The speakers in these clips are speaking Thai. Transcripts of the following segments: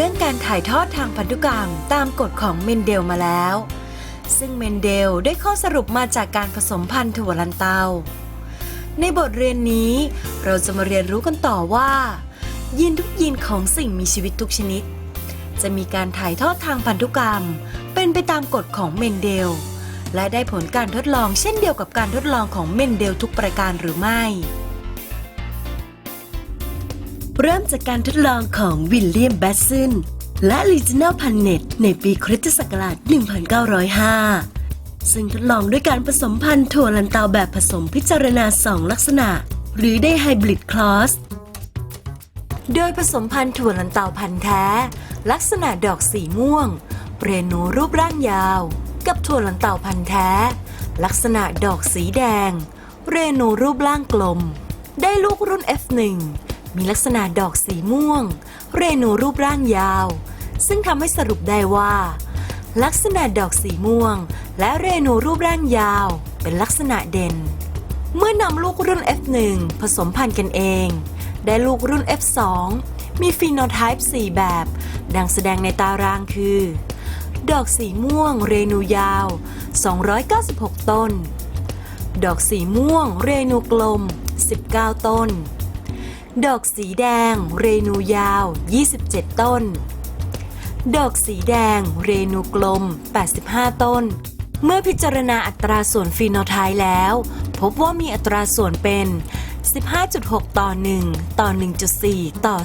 เรื่องการถ่ายทอดทางพันธุกรรมตามกฎของเมนเดลมาแล้ว ซึ่งเมนเดลได้ข้อสรุปมาจากการผสมพันธุ์ถั่วลันเตา ในบทเรียนนี้เราจะมาเรียนรู้กันต่อว่า ยีนทุกยีนของสิ่งมีชีวิตทุกชนิด จะมีการถ่ายทอดทางพันธุกรรม เป็นไปตามกฎของเมนเดล และได้ผลการทดลองเช่นเดียวกับการทดลองของเมนเดลทุกประการหรือไม่ เริ่มจากการทดลองของวิลเลียมแบสซินและลีจินาพันเนตในปีคริสตศักราช 1905 ซึ่งทดลองด้วยการผสมพันธุ์ถั่วลันเตาแบบผสมพิจารณา 2 ลักษณะ หรือได้ไฮบริดคลอส โดยผสมพันธุ์ถั่วลันเตาพันธุ์แท้ ลักษณะดอกสีม่วงเรนูรูปร่างยาว กับถั่วลันเตาพันธุ์แท้ ลักษณะดอกสีแดง เรนูรูปร่างกลม ได้ลูกรุ่น F1 มีลักษณะดอกสีม่วง เรนูรูปร่างยาว ซึ่งทำให้สรุปได้ว่า ลักษณะดอกสีม่วง และเรนูรูปร่างยาว เป็นลักษณะเด่น เมื่อนำลูกรุ่น F1 ผสมพันธุ์กันเอง ได้ลูกรุ่น F2 มีฟีโนไทป์4แบบ ดังแสดงในตารางคือ ดอกสีม่วง เรนูยาว 296 ต้น ดอกสีม่วง เรนูกลม 19 ต้น ดอกสีแดง เรนูยาว 27 ต้น ดอกสีแดง เรนูกลม 85 ต้น เมื่อพิจารณาอัตราส่วนฟีโนไทป์แล้ว พบว่ามีอัตราส่วนเป็น 15.6 ต่อ 1 ต่อ 1.4 ต่อ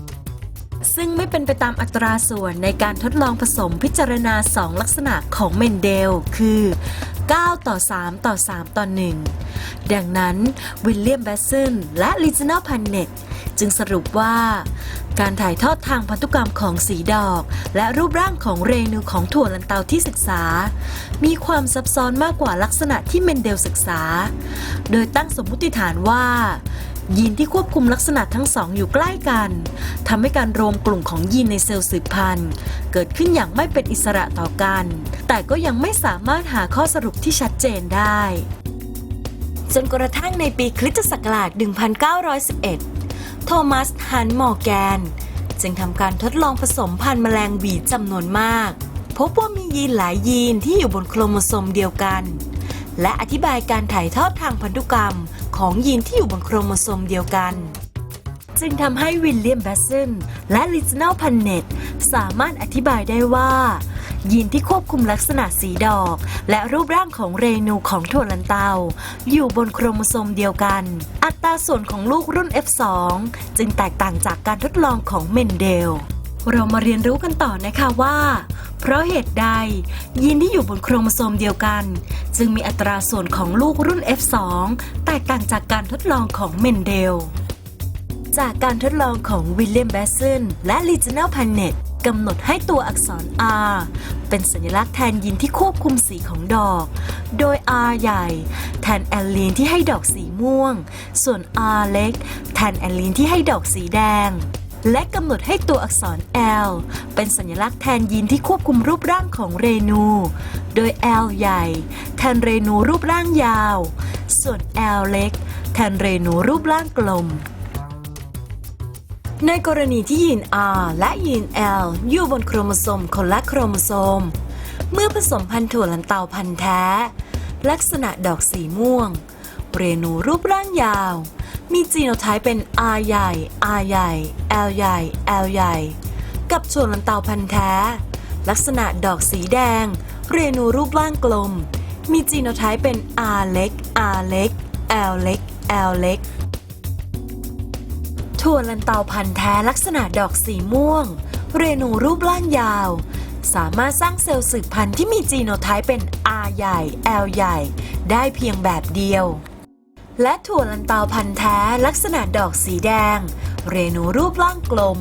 4.5 ซึ่งไม่เป็นไปตามอัตราส่วนในการทดลองผสมพิจารณา 2 ลักษณะของเมนเดล คือ 9 ต่อ 3 ต่อ 3 ต่อ 1 ดังนั้นวิลเลียมแบสซินและลิจินาพันเน็ต จึงสรุปว่า การถ่ายทอดทางพันธุกรรมของสีดอก และรูปร่างของเรนูของถั่วลันเตาที่ศึกษา มีความซับซ้อนมากกว่าลักษณะที่เมนเดลศึกษา โดยตั้งสมมติฐานว่ายีนที่ควบคุมลักษณะทั้งสองอยู่ใกล้กันทำให้การรวมกลุ่มของยีนในเซลล์สืบพันธุ์ เกิดขึ้นอย่างไม่เป็นอิสระต่อกัน แต่ก็ยังไม่สามารถหาข้อสรุปที่ชัดเจนได้ จนกระทั่งในปีคริสตศักราช 1911 โทมัสฮันมอร์แกน จึงทำการทดลองผสมพันธุ์แมลงหวีจำนวนมาก พบว่ามียีนหลายยีนที่อยู่บนโครโมโซมเดียวกัน และอธิบายการถ่ายทอดทางพันธุกรรมของยีนที่อยู่บนโครโมโซมเดียวกัน จึงทำให้วิลเลียมแบสซินและลิจนาลพันเนตสามารถอธิบายได้ว่า ยีนที่ควบคุมลักษณะสีดอก และรูปร่างของเรนูของถั่วลันเตา อยู่บนโครโมโซมเดียวกัน อัตราส่วนของลูกรุ่น F2 จึงแตกต่างจากการทดลองของเมนเดล เรามาเรียนรู้กันต่อนะคะว่า เพราะเหตุใด ยีนที่อยู่บนโครโมโซมเดียวกัน จึงมีอัตราส่วนของลูกรุ่น F2 แตกต่างจากการทดลองของเมนเดล จากการทดลองของวิลเลียมแบสซินและลิจินลพันเนต กำหนดให้ตัวอักษร R เป็นสัญลักษณ์แทนยีนที่ควบคุมสีของดอก โดย R ใหญ่ แทนแอลลีนที่ให้ดอกสีม่วง ส่วน R เล็ก แทนแอลลีนที่ให้ดอกสีแดง และกำหนดให้ตัวอักษร L เป็นสัญลักษณ์แทนยีนที่ควบคุมรูปร่างของเรนู โดย L ใหญ่ แทนเรนูรูปร่างยาว ส่วน L เล็ก แทนเรนูรูปร่างกลม ในกรณีที่ยีน R และยีน L อยู่บนโครโมโซมคนละโครโมโซม เมื่อผสมพันธุ์ถั่วลันเตาพันธุ์แท้ ลักษณะดอกสีม่วง เรนูรูปร่างยาว มีจีโนไทป์เป็น R ใหญ่ R ใหญ่ L ใหญ่ L ใหญ่ กับถั่วลันเตาพันธุ์แท้ ลักษณะดอกสีแดง เรนูรูปร่างกลม มีจีโนไทป์เป็น R เล็ก R เล็ก L เล็ก L เล็ก ถั่วลันเตาพันธุ์แท้ลักษณะดอกสีม่วง เรนูรูปร่างยาว สามารถสร้างเซลล์สืบพันธุ์ที่มีจีโนไทป์เป็น R ใหญ่ L ใหญ่ ได้เพียงแบบเดียว และถั่วลันเตาพันธุ์แท้ลักษณะดอกสีแดง เรนูรูปร่างกลม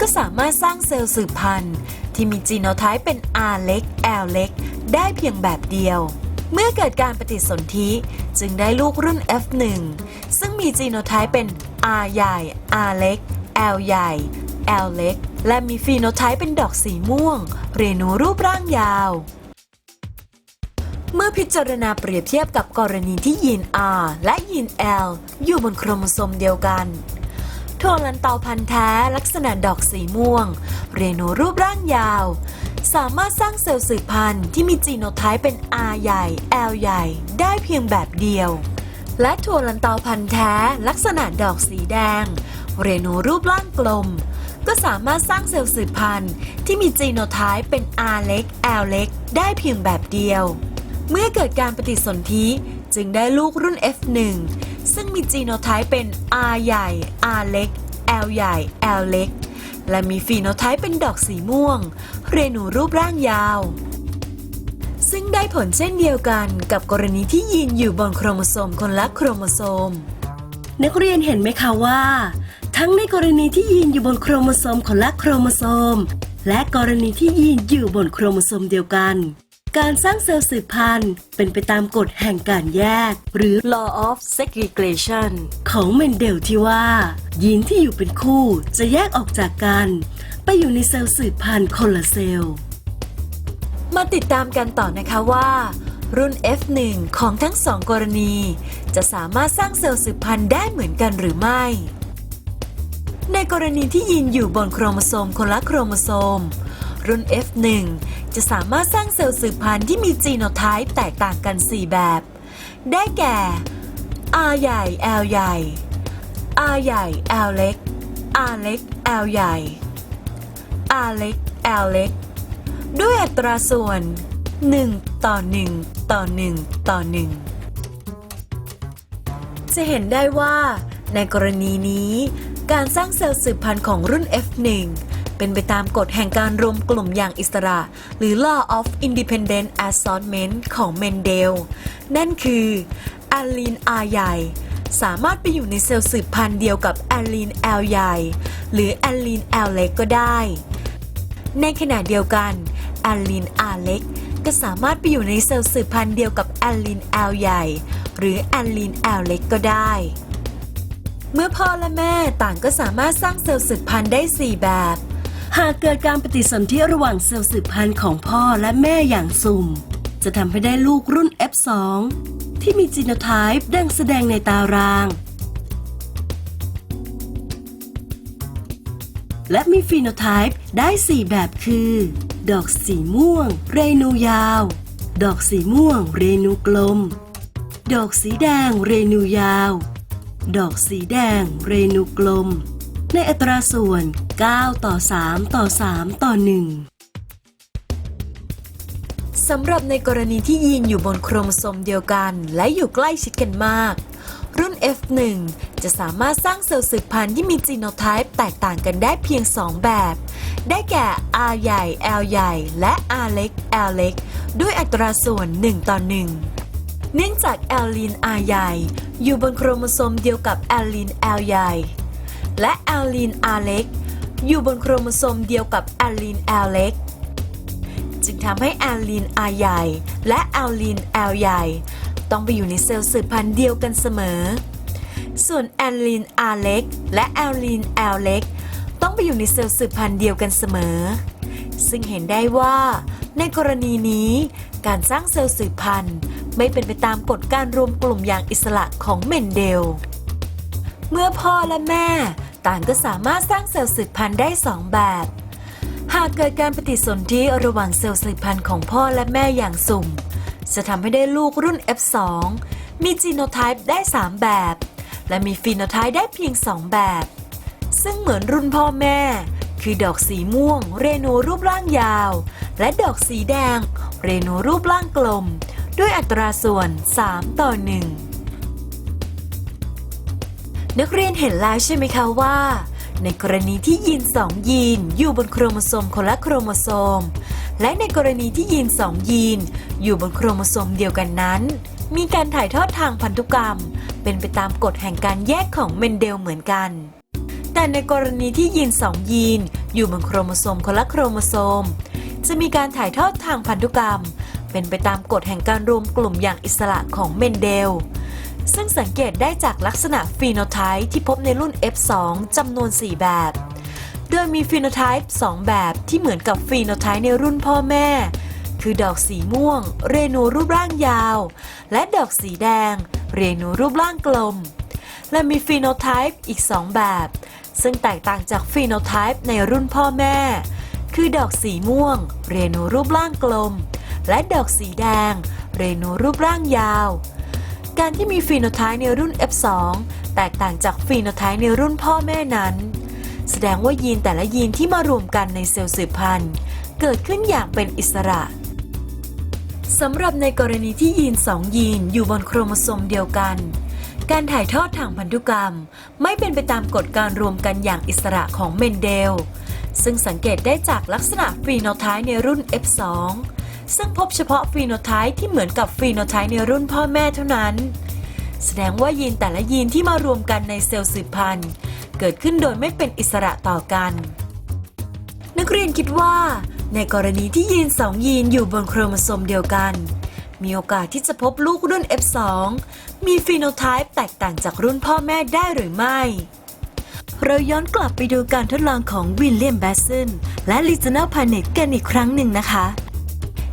ก็สามารถสร้างเซลล์สืบพันธุ์ที่มีจีโนไทป์เป็น R เล็ก L เล็ก ได้เพียงแบบเดียวเมื่อเกิดการปฏิสนธิจึงได้ลูกรุ่น F1 ซึ่งมีจีโนไทป์เป็น R ใหญ่ R เล็ก L ใหญ่ L เล็ก และมีฟีโนไทป์เป็นดอกสีม่วง เรนูรูปร่างยาว เมื่อพิจารณาเปรียบเทียบกับกรณีที่ยีน R และยีน L อยู่บนโครโมโซมเดียวกันถั่วลันเตาพันธุ์แท้ลักษณะดอกสีม่วง เรนูรูปร่างยาว สามารถสร้างเซลล์สืบพันธุ์ที่มีจีโนไทป์เป็น R ใหญ่ L ใหญ่ ได้เพียงแบบเดียว และถั่วลันเตาพันธุ์แท้ลักษณะดอกสีแดง เรนูรูปร่างกลม ก็สามารถสร้างเซลล์สืบพันธุ์ที่มีจีโนไทป์เป็น R เล็ก L เล็ก ได้เพียงแบบเดียว เมื่อเกิดการปฏิสนธิจึงได้ลูกรุ่น F1 ซึ่งมีจีโนไทป์เป็น R ใหญ่ R เล็ก L ใหญ่ L เล็ก และมีฟีโนไทป์เป็นดอกสีม่วง เรนูรูปร่างยาว ซึ่งได้ผลเช่นเดียวกันกับกรณีที่ยีนอยู่บนโครโมโซมคนละโครโมโซม นักเรียนเห็นไหมคะว่า ทั้งในกรณีที่ยีนอยู่บนโครโมโซมคนละโครโมโซม และกรณีที่ยีนอยู่บนโครโมโซมเดียวกัน การสร้างเซลล์สืบพันธุ์เป็นไปตามกฎแห่งการแยก หรือ law of segregation ของเมนเดลที่ว่า ยีนที่อยู่เป็นคู่จะแยกออกจากกัน ไปอยู่ในเซลล์สืบพันธุ์คนละเซลล์ มาติดตามกันต่อนะคะว่า รุ่น F1 ของทั้งสองกรณี จะสามารถสร้างเซลล์สืบพันธุ์ได้เหมือนกันหรือไม่ ในกรณีที่ยีนอยู่บนโครโมโซมคนละโครโมโซม รุ่น F1 จะสามารถสร้างเซลล์สืบพันธุ์ที่มีจีโนไทป์แตกต่างกัน 4 แบบ ได้แก่ R ใหญ่ L ใหญ่ R ใหญ่ L เล็ก R เล็ก L ใหญ่ R เล็ก L เล็ก ด้วยอัตราส่วน 1 ต่อ 1 ต่อ 1 ต่อ 1 จะเห็นได้ว่า ในกรณีนี้ การสร้างเซลล์สืบพันธุ์ของรุ่น F1 เป็นไปตามกฎแห่งการรวมกลุ่มอย่างอิสระ หรือ Law of Independent Assortment ของเมนเดล นั่นคือแอลลีน R ใหญ่ สามารถไปอยู่ในเซลล์สืบพันธุ์เดียวกับแอลลีน L ใหญ่ หรือแอลลีน L เล็กก็ได้ ในขณะเดียวกัน แอลลีน R เล็ก ก็สามารถไปอยู่ในเซลล์สืบพันธุ์เดียวกับแอลลีน L ใหญ่ หรือแอลลีน L เล็กก็ได้ เมื่อพ่อและแม่ต่างก็สามารถสร้างเซลล์สืบพันธุ์ได้ 4 แบบ หากเกิดการปฏิสนธิระหว่างเซลล์สืบพันธุ์ของพ่อและแม่อย่างสุ่ม จะทำให้ได้ลูกรุ่น F2 ที่มีจีโนไทป์ดังแสดงในตาราง และมีฟีโนไทป์ได้ 4 แบบคือดอกสีม่วง เรนูยาว ดอกสีม่วง เรนูกลม ดอกสีแดง เรนูยาว ดอกสีแดง เรนูกลม ในอัตราส่วน 9 ต่อ 3 ต่อ 3 ต่อ 1 สำหรับในกรณีที่ยีนอยู่บนโครโมโซมเดียวกัน และอยู่ใกล้ชิดกันมาก รุ่น F1 จะสามารถสร้างเซลล์สืบพันธุ์ที่มีจีโนไทป์แตกต่างกันได้เพียง 2 แบบ ได้แก่ R ใหญ่ L ใหญ่ และ R เล็ก L เล็ก ด้วยอัตราส่วน 1 ต่อ 1 เนื่องจากแอลลีน R ใหญ่ อยู่บนโครโมโซมเดียวกับแอลลีน L ใหญ่ และแอลลีน R เล็ก อยู่บนโครโมโซมเดียวกับแอลลีน L เล็ก จึงทำให้แอลลีน R ใหญ่ และแอลลีน L ใหญ่ ต้องไปอยู่ในเซลล์สืบพันธุ์เดียวกันเสมอ ส่วนแอลลีน R เล็กและแอลลีน L เล็กต้องไปอยู่ในเซลล์สืบพันธุ์เดียวกันเสมอ ซึ่งเห็นได้ว่า ในกรณีนี้การสร้างเซลล์สืบพันธุ์ไม่เป็นไปตามกฎการรวมกลุ่มอย่างอิสระของเมนเดล เมื่อพ่อและแม่ ต่างก็สามารถสร้างเซลล์สืบพันธุ์ได้สองแบบ หากเกิดการปฏิสนธิระหว่างเซลล์สืบพันธุ์ของพ่อและแม่อย่างสุ่ม จะทำให้ได้ลูกรุ่น F2 มีจีโนไทป์ได้ 3 แบบ และมีฟีโนไทป์ได้เพียง 2 แบบ ซึ่งเหมือนรุ่นพ่อแม่ คือดอกสีม่วง เรโนรูปร่างยาว และดอกสีแดง เรโนรูปร่างกลม ด้วยอัตราส่วน 3 ต่อ 1 นักเรียนเห็นแล้วใช่ไหมคะว่า ในกรณีที่ยีน 2 ยีนอยู่บนโครโมโซมคนละโครโมโซม และในกรณีที่ยีน 2 ยีน อยู่บนโครโมโซมเดียวกันนั้น มีการถ่ายทอดทางพันธุกรรม เป็นไปตามกฎแห่งการแยกของเมนเดลเหมือนกัน แต่ในกรณีที่ยีน 2 ยีน อยู่บนโครโมโซมคนละโครโมโซม จะมีการถ่ายทอดทางพันธุกรรม เป็นไปตามกฎแห่งการรวมกลุ่มอย่างอิสระของเมนเดลซึ่งสังเกตได้จากลักษณะฟีโนไทป์ที่พบในรุ่น F2 จำนวน 4 แบบ โดยมีฟีโนไทป์2แบบที่เหมือนกับฟีโนไทป์ในรุ่นพ่อแม่ คือดอกสีม่วง เรนูรูปร่างยาว และดอกสีแดง เรนูรูปร่างกลม และมีฟีโนไทป์อีก 2 แบบ ซึ่งแตกต่างจากฟีโนไทป์ในรุ่นพ่อแม่ คือดอกสีม่วง เรนูรูปร่างกลม และดอกสีแดง เรนูรูปร่างยาว การที่มีฟีโนไทป์ในรุ่น F2 แตกต่างจากฟีโนไทป์ในรุ่นพ่อแม่นั้น แสดงว่ายีนแต่ละยีนที่มารวมกันในเซลล์สืบพันธุ์ เกิดขึ้นอย่างเป็นอิสระสำหรับในกรณีที่ยีน2ยีนอยู่บนโครโมโซมเดียวกัน การถ่ายทอดทางพันธุกรรม ไม่เป็นไปตามกฎการรวมกันอย่างอิสระของเมนเดล ซึ่งสังเกตได้จากลักษณะฟีโนไทป์ในรุ่น F2 ซึ่งพบเฉพาะฟีโนไทป์ที่เหมือนกับฟีโนไทป์ในรุ่นพ่อแม่เท่านั้น แสดงว่ายีนแต่ละยีนที่มารวมกันในเซลล์สืบพันธุ์ เกิดขึ้นโดยไม่เป็นอิสระต่อกัน นักเรียนคิดว่า ในกรณีที่ยีน2ยีนอยู่บนโครโมโซมเดียวกัน มีโอกาสที่จะพบลูกรุ่น F2 มีฟีโนไทป์แตกต่างจากรุ่นพ่อแม่ได้หรือไม่ เราย้อนกลับไปดูการทดลองของวิลเลียมแบสซันและลิซ n น l พาเนตกันอีกครั้งหนึ่งนะคะ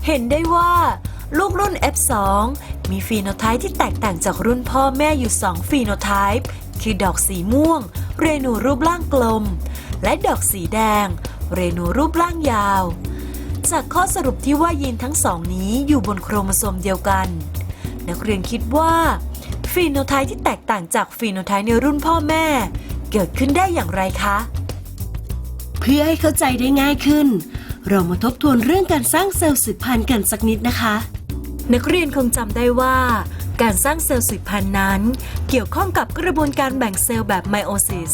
เห็นได้ว่าลูกรุ่น F2 มีฟีโนไทป์ที่แตกต่างจากรุ่นพ่อแม่อยู่ 2 ฟีโนไทป์ คือดอกสีม่วง เรนูรูปร่างกลม และดอกสีแดง เรนูรูปร่างยาว จากข้อสรุปที่ว่ายีนทั้งสองนี้อยู่บนโครโมโซมเดียวกัน นักเรียนคิดว่า ฟีโนไทป์ที่แตกต่างจากฟีโนไทป์ในรุ่นพ่อแม่ เกิดขึ้นได้อย่างไรคะ เพื่อให้เข้าใจได้ง่ายขึ้น เรามาทบทวนเรื่องการสร้างเซลล์สืบพันธุ์กันสักนิดนะคะ นักเรียนคงจำได้ว่า การสร้างเซลล์สืบพันธุ์นั้น เกี่ยวข้องกับกระบวนการแบ่งเซลล์แบบไมโอซิส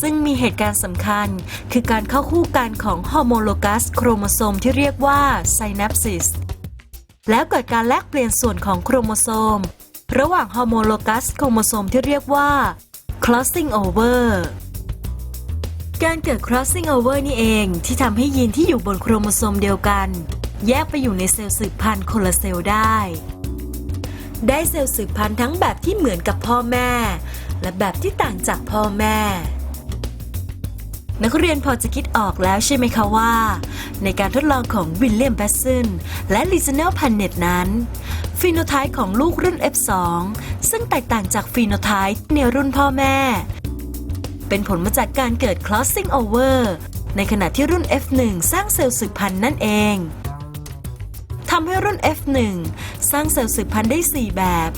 ซึ่งมีเหตุการณ์สำคัญ คือการเข้าคู่กันของฮอร์โมโลกัสโครโมโซมที่เรียกว่าไซนัปซิสแล้วเกิดการแลกเปลี่ยนส่วนของโครโมโซม ระหว่างฮอร์โมโลกัสโครโมโซมที่เรียกว่า crossing over การเกิด crossing over นี่เองที่ทำให้ยีนที่อยู่บนโครโมโซมเดียวกัน แยกไปอยู่ในเซลล์สืบพันธุ์คนละเซลล์ได้ ได้เซลล์สืบพันธุ์ทั้งแบบที่เหมือนกับพ่อแม่ และแบบที่ต่างจากพ่อแม่ นักเรียนพอจะคิดออกแล้วใช่ไหมคะว่า ในการทดลองของวิลเลียมแบสซันและลิซ n น l พันเนตนั้นฟีโนไทป์ของลูกรุ่น F2 ซึ่งแตกต่างจากฟีโนไทป์ในรุ่นพ่อแม่ เป็นผลมาจากการเกิด crossing over ในขณะที่รุ่น F1 สร้างเซลล์สืบพันธุ์นั่นเอง ทำให้รุ่น F1 สร้างเซลล์สืบพันธุ์ได้ 4 แบบ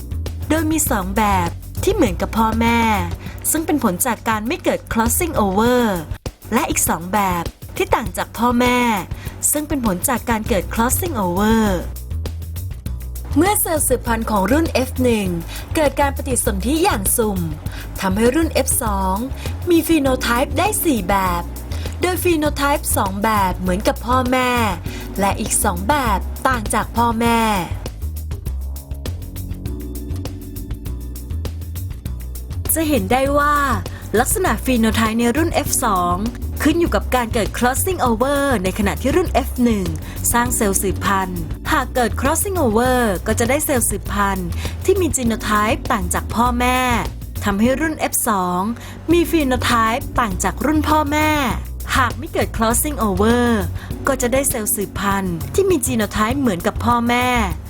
โดยมี 2 แบบที่เหมือนกับพ่อแม่ ซึ่งเป็นผลจากการไม่เกิด crossing over และอีก 2 แบบที่ต่างจากพ่อแม่ ซึ่งเป็นผลจากการเกิด crossing over เมื่อเซลล์สืบพันธุ์ของรุ่น F1 เกิดการปฏิสนธิอย่างสุ่มทำให้รุ่น F2 มีฟีโนไทป์ได้ 4 แบบ โดยฟีโนไทป์2 แบบเหมือนกับพ่อแม่ และอีก 2 แบบต่างจากพ่อแม่จะเห็นได้ว่าลักษณะฟีโนไทป์ในรุ่น F2 ขึ้นอยู่กับการเกิด crossing over ในขณะที่รุ่น F1 สร้างเซลล์สืบพันธุ์ หากเกิด crossing over ก็จะได้เซลล์สืบพันธุ์ที่มีจีโนไทป์ต่างจากพ่อแม่ ทำให้รุ่น F2 มีฟีโนไทป์ต่างจากรุ่นพ่อแม่ หากไม่เกิด crossing over ก็จะได้เซลล์สืบพันธุ์ที่มีจีโนไทป์เหมือนกับพ่อแม่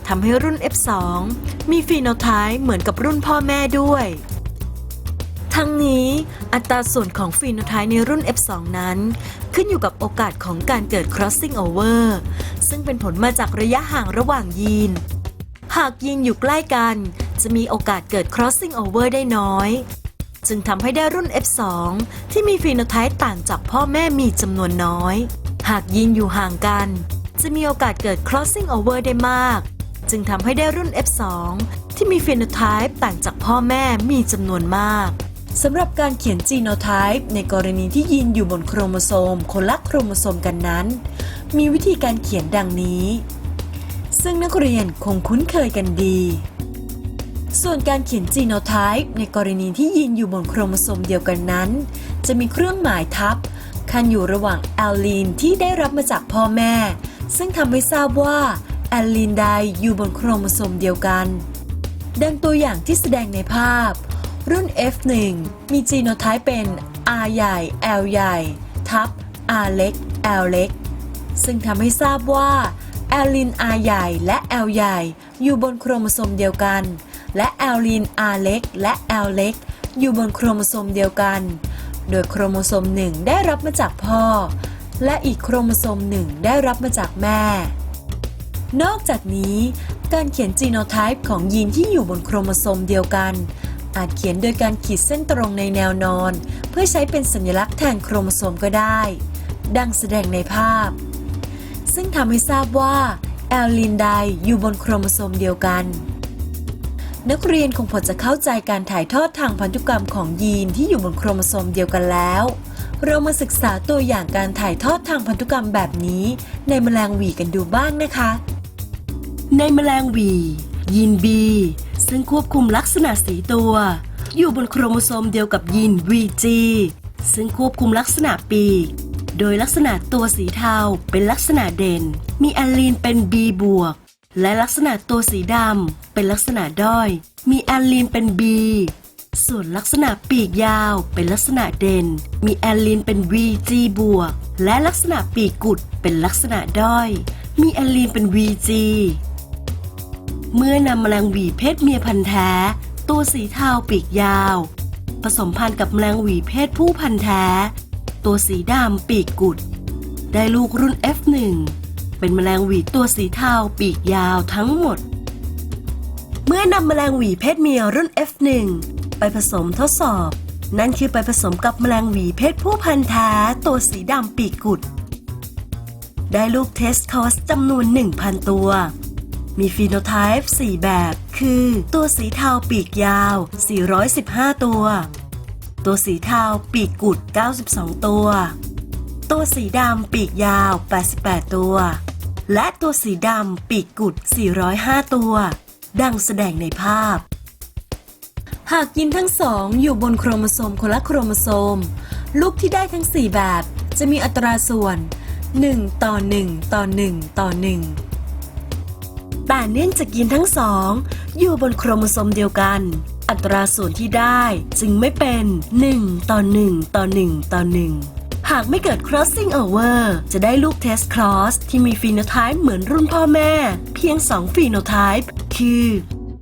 ทำให้รุ่น F2 มีฟีโนไทป์เหมือนกับรุ่นพ่อแม่ด้วย ทั้งนี้อัตราส่วนของฟีโนไทป์ในรุ่น F2 นั้น ขึ้นอยู่กับโอกาสของการเกิด crossing over ซึ่งเป็นผลมาจากระยะห่างระหว่างยีน หากยีนอยู่ใกล้กัน จะมีโอกาสเกิด crossing over ได้น้อย จึงทำให้ได้รุ่น F2 ที่มีฟีโนไทป์ต่างจากพ่อแม่มีจำนวนน้อย หากยีนอยู่ห่างกัน จะมีโอกาสเกิด crossing over ได้มาก จึงทำให้ได้รุ่น F2 ที่มีฟีโนไทป์ต่างจากพ่อแม่มีจำนวนมากสำหรับการเขียนจีโนไทป์ในกรณีที่ยีนอยู่บนโครโมโซมคนละโครโมโซมกันนั้น มีวิธีการเขียนดังนี้ ซึ่งนักเรียนคงคุ้นเคยกันดี ส่วนการเขียนจีโนไทป์ในกรณีที่ยีนอยู่บนโครโมโซมเดียวกันนั้น จะมีเครื่องหมายทับคันอยู่ระหว่างแอลลีนที่ได้รับมาจากพ่อแม่ ซึ่งทำให้ทราบว่าแอลลีนใดอยู่บนโครโมโซมเดียวกัน ดังตัวอย่างที่แสดงในภาพ รุ่น F1 มีจีโนไทป์เป็น R ใหญ่ L ใหญ่ ทับ R เล็ก L เล็ก ซึ่งทำให้ทราบว่าแอลลิน R ใหญ่และ L ใหญ่ อยู่บนโครโมโซมเดียวกัน และแอลลิน R เล็กและ L เล็กอยู่บนโครโมโซมเดียวกัน โดยโครโมโซมหนึ่งได้รับมาจากพ่อ และอีกโครโมโซมหนึ่งได้รับมาจากแม่ นอกจากนี้ การเขียนจีโนไทป์ของยีนที่อยู่บนโครโมโซมเดียวกัน อาจเขียนโดยการขีดเส้นตรงในแนวนอน เพื่อใช้เป็นสัญลักษณ์แทนโครโมโซมก็ได้ ดังแสดงในภาพ ซึ่งทำให้ทราบว่าแอลลินไดอยู่บนโครโมโซมเดียวกัน นักเรียนคงพอจะเข้าใจการถ่ายทอดทางพันธุกรรมของยีนที่อยู่บนโครโมโซมเดียวกันแล้ว เรามาศึกษาตัวอย่างการถ่ายทอดทางพันธุกรรมแบบนี้ ในแมลงหวีกันดูบ้างนะคะ ในแมลงหวี ยีน B ซึ่งควบคุมลักษณะสีตัว อยู่บนโครโมโซมเดียวกับยีน VG ซึ่งควบคุมลักษณะปีก โดยลักษณะตัวสีเทาเป็นลักษณะเด่น มีแอลลีนเป็น B บวก และลักษณะตัวสีดำเป็นลักษณะด้อย มีแอลลีนเป็น B ส่วนลักษณะปีกยาวเป็นลักษณะเด่น มีแอลลีนเป็น VG บวก และลักษณะปีกกุดเป็นลักษณะด้อย มีแอลลีนเป็น VG เมื่อนำแมลงหวีเพศเมียพันธุ์แท้ ตัวสีเทาปีกยาว ผสมพันธุ์กับแมลงหวีเพศผู้พันธุ์แท้ ตัวสีดำปีกกุด ได้ลูกรุ่น F1 เป็นแมลงหวีตัวสีเทาปีกยาวทั้งหมด เมื่อนำแมลงหวีเพศเมียรุ่น F1 ไปผสมทดสอบ นั่นคือไปผสมกับแมลงหวีเพศผู้พันธุ์แท้ตัวสีดำปีกกุด ได้ลูกเทสคอสจำนวน 1,000 ตัว มีฟีโนไทป์4แบบ คือ ตัวสีเทาปีกยาว 415 ตัว ตัวสีเทาปีกกุด 92 ตัว ตัวสีดำปีกยาว 88 ตัว และตัวสีดำปีกกุด 405 ตัว ดังแสดงในภาพ หากยีนทั้งสองอยู่บนโครโมโซมคนละโครโมโซม ลูกที่ได้ทั้ง 4 แบบจะมีอัตราส่วน 1 ต่อ 1 ต่อ 1 ต่อ 1 แต่เนื่องจากยีนทั้งสองอยู่บนโครโมโซมเดียวกัน อัตราส่วนที่ได้จึงไม่เป็น 1 ต่อ 1 ต่อ 1 ต่อ 1 หากไม่เกิด crossing over จะได้ลูก test cross ที่มีฟีโนไทป์เหมือนรุ่นพ่อแม่ เพียง 2 ฟีโนไทป์คือ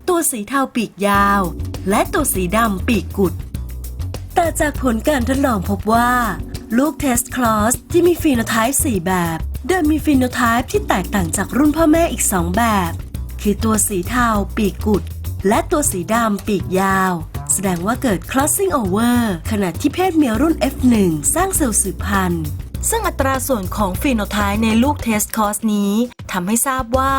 ตัวสีเทาปีกยาว และตัวสีดำปีกกุด แต่จากผลการทดลองพบว่า ลูกเทสคลอสที่มีฟีโนไทป์4 แบบ โดยมีฟีโนไทป์ที่แตกต่างจากรุ่นพ่อแม่อีก 2 แบบ คือตัวสีเทาปีกกุด และตัวสีดำปีกยาว แสดงว่าเกิด crossing over ขณะที่เพศเมียรุ่น F1 สร้างเซลล์สืบพันธุ์ ซึ่งอัตราส่วนของฟีโนไทป์ในลูกเทสคอสนี้ทำให้ทราบว่า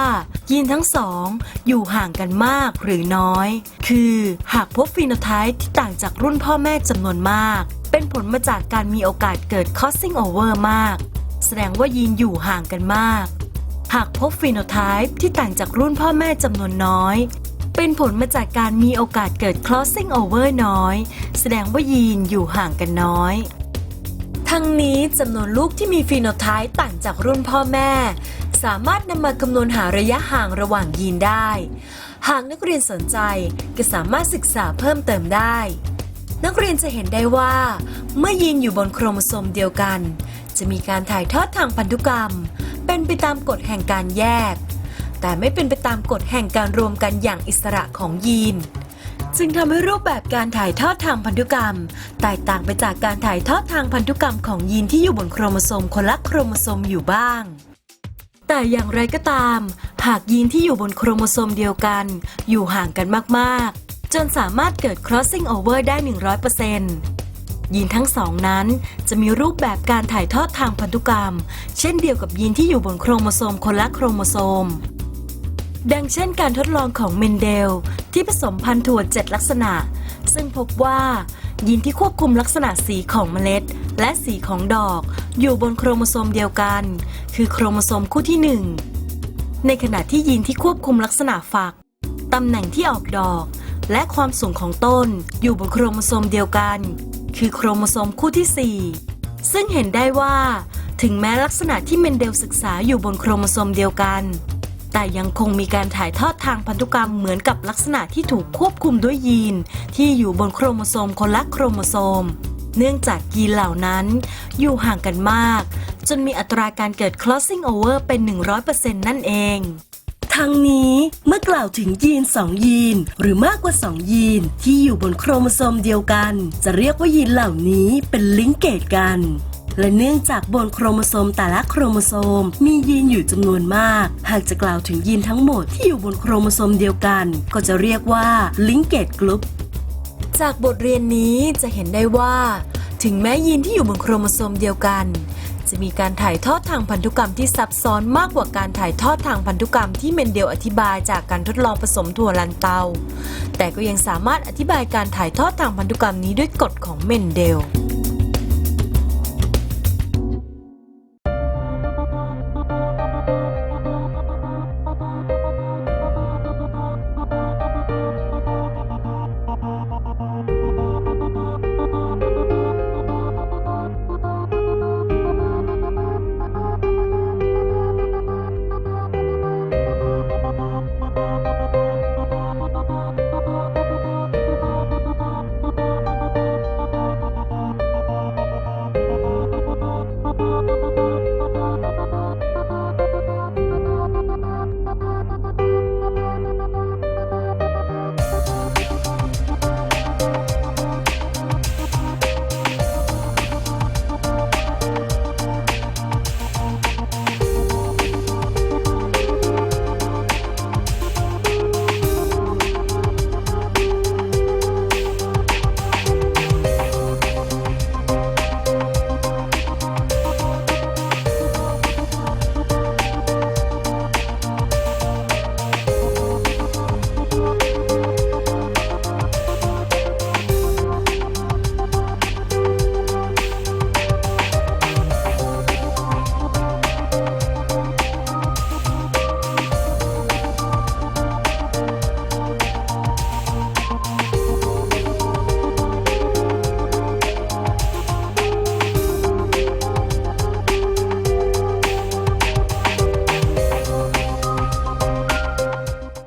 ยีนทั้งสอง อยู่ห่างกันมากหรือน้อย คือหากพบฟีโนไทป์ที่ต่างจากรุ่นพ่อแม่จำนวนมาก เป็นผลมาจากการมีโอกาสเกิด crossing over มาก แสดงว่ายีนอยู่ห่างกันมาก หากพบฟีโนไทป์ที่ต่างจากรุ่นพ่อแม่จำนวนน้อย เป็นผลมาจากการมีโอกาสเกิด crossing over น้อย แสดงว่ายีนอยู่ห่างกันน้อย ทั้งนี้จำนวนลูกที่มีฟีโนไทป์ต่างจากรุ่นพ่อแม่ สามารถนำมาคำนวณหาระยะห่างระหว่างยีนได้ หากนักเรียนสนใจก็สามารถศึกษาเพิ่มเติมได้ นักเรียนจะเห็นได้ว่า เมื่อยีนอยู่บนโครโมโซมเดียวกัน จะมีการถ่ายทอดทางพันธุกรรม เป็นไปตามกฎแห่งการแยก แต่ไม่เป็นไปตามกฎแห่งการรวมกันอย่างอิสระของยีน จึงทำให้รูปแบบการถ่ายทอดทางพันธุกรรม แตกต่างไปจากการถ่ายทอดทางพันธุกรรมของยีนที่อยู่บนโครโมโซมคนละโครโมโซมอยู่บ้างแต่อย่างไรก็ตาม หากยีนที่อยู่บนโครโมโซมเดียวกัน อยู่ห่างกันมากๆ จนสามารถเกิด crossing over ได้ 100%ยีนทั้งสองนั้นจะมีรูปแบบการถ่ายทอดทางพันธุกรรม เช่นเดียวกับยีนที่อยู่บนโครโมโซมคนละโครโมโซม ดังเช่นการทดลองของเมนเดล ที่ผสมพันธุ์ถั่วเจ็ดลักษณะ ซึ่งพบว่า ยีนที่ควบคุมลักษณะสีของเมล็ด และสีของดอก อยู่บนโครโมโซมเดียวกัน คือโครโมโซมคู่ที่ 1 ในขณะที่ยีนที่ควบคุมลักษณะฝัก ตำแหน่งที่ออกดอก และความสูงของต้น อยู่บนโครโมโซมเดียวกัน คือโครโมโซมคู่ที่ 4 ซึ่งเห็นได้ว่า ถึงแม้ลักษณะที่เมนเดลศึกษาอยู่บนโครโมโซมเดียวกัน แต่ยังคงมีการถ่ายทอดทางพันธุกรรมเหมือนกับลักษณะที่ถูกควบคุมด้วยยีน ที่อยู่บนโครโมโซมคนละโครโมโซม เนื่องจากยีนเหล่านั้นอยู่ห่างกันมาก จนมีอัตราการเกิด crossing over เป็น 100%นั่นเองทั้งนี้เมื่อกล่าวถึงยีน 2 ยีน หรือมากกว่า 2 ยีน ที่อยู่บนโครโมโซมเดียวกัน จะเรียกว่ายีนเหล่านี้เป็นลิงก์เกตกัน และเนื่องจากบนโครโมโซมแต่ละโครโมโซม มียีนอยู่จำนวนมาก หากจะกล่าวถึงยีนทั้งหมดที่อยู่บนโครโมโซมเดียวกัน ก็จะเรียกว่าลิงเกตกลุ่มจากบทเรียนนี้จะเห็นได้ว่า ถึงแม้ยีนที่อยู่บนโครโมโซมเดียวกัน จะมีการถ่ายทอดทางพันธุกรรมที่ซับซ้อนมากกว่าการถ่ายทอดทางพันธุกรรมที่เมนเดลอธิบายจากการทดลองผสมถั่วลันเตา แต่ก็ยังสามารถอธิบายการถ่ายทอดทางพันธุกรรมนี้ด้วยกฎของเมนเดล